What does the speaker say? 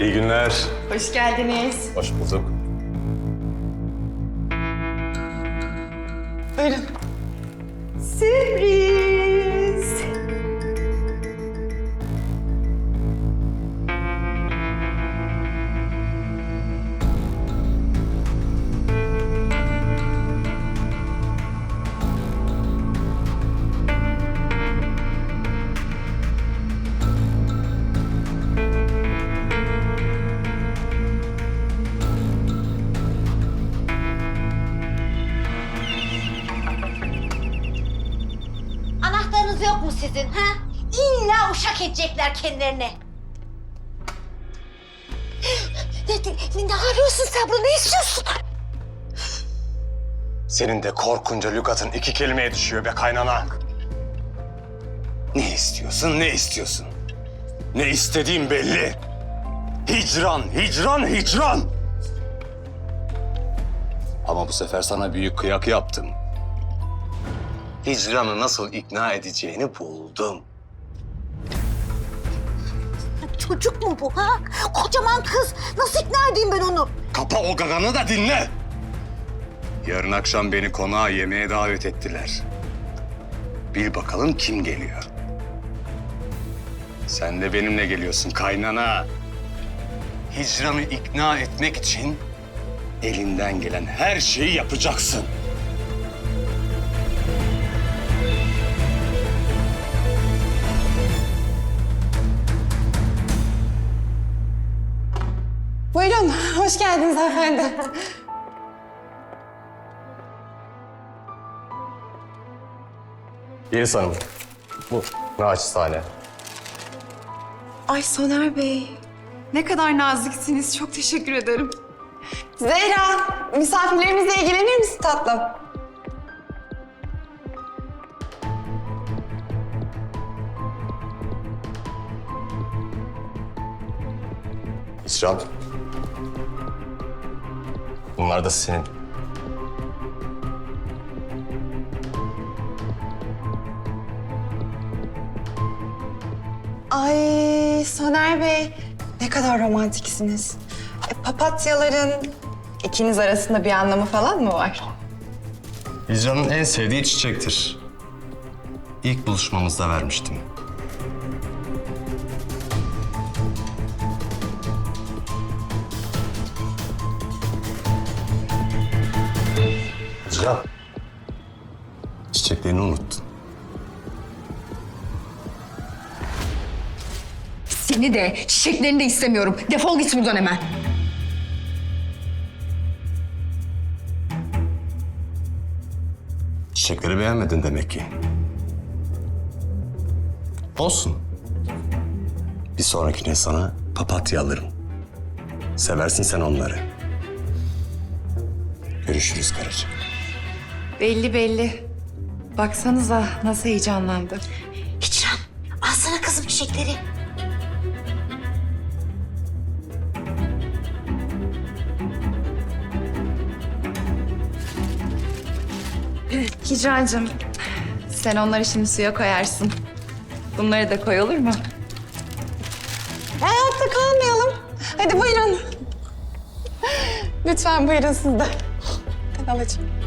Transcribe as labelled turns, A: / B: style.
A: İyi günler.
B: Hoş geldiniz.
A: Hoş bulduk.
B: Buyurun. Sürpriz.
C: Sizin ha? İlla uşak edecekler kendilerine. Ne, ne, ne arıyorsun sen burada? Ne istiyorsun?
A: Senin de korkunca lügatın iki kelimeye düşüyor be kaynana. Ne istiyorsun, ne istiyorsun? Ne istediğim belli. Hicran, hicran, hicran. Ama bu sefer sana büyük kıyak yaptım. Hicran'ı nasıl ikna edeceğini buldum.
C: Çocuk mu bu ha? Kocaman kız. Nasıl ikna edeyim ben onu?
A: Kapa o gaganı da dinle. Yarın akşam beni konağa yemeğe davet ettiler. Bil bakalım kim geliyor. Sen de benimle geliyorsun kaynana. Hicran'ı ikna etmek için elinden gelen her şeyi yapacaksın.
B: Hoş geldiniz efendim.
A: Yeliz Hanım, bu naçizane.
B: Ay Soner Bey. Ne kadar naziksiniz. Çok teşekkür ederim. Zehra, misafirlerimizle ilgilenir misin tatlım?
A: Hicran. Bunlar da senin.
B: Ay Soner Bey, ne kadar romantiksiniz. E, papatyaların ikiniz arasında bir anlamı falan mı var?
A: Hicran'ın en sevdiği çiçektir. İlk buluşmamızda vermiştim. Hicran. Çiçeklerini unuttun.
D: Seni de çiçeklerini de istemiyorum. Defol git buradan hemen.
A: Çiçekleri beğenmedin demek ki. Olsun. Bir sonrakine sana papatya alırım. Seversin sen onları. Görüşürüz karıcığım.
B: Belli belli. Baksanıza nasıl heyecanlandı.
C: Hicran, alsana kızım çiçekleri.
B: Hicrancığım, sen onları şimdi suya koyarsın. Bunları da koy olur mu? Hayatta kalmayalım. Hadi buyurun. Lütfen buyurun siz de. Gel halacığım.